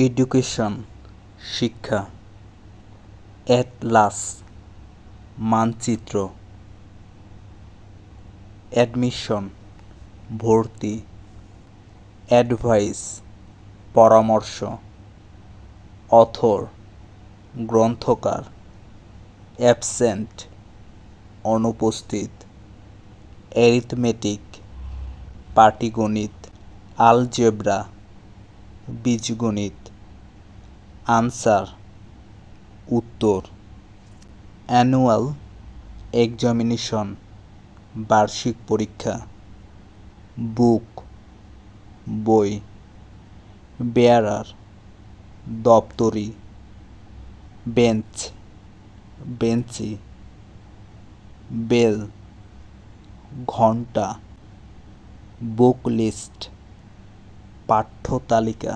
Education, শিক্ষা, Atlas, মানচিত্র, admission, ভর্তি, অ্যাডভাইস, পরামর্শ, অথর, গ্রন্থকার, অ্যাবসেন্ট, অনুপস্থিত, অ্যারিথমেটিক, পাটিগণিত, আলজেব্রা বীজগণিত। আনসার। উত্তর। Annual examination. বার্ষিক পরীক্ষা। বুক। বই। বেয়ারার। দপ্তরি। বেঞ্চ। বেঞ্চি। বেল। ঘণ্টা বুক লিস্ট। পাঠ্য তালিকা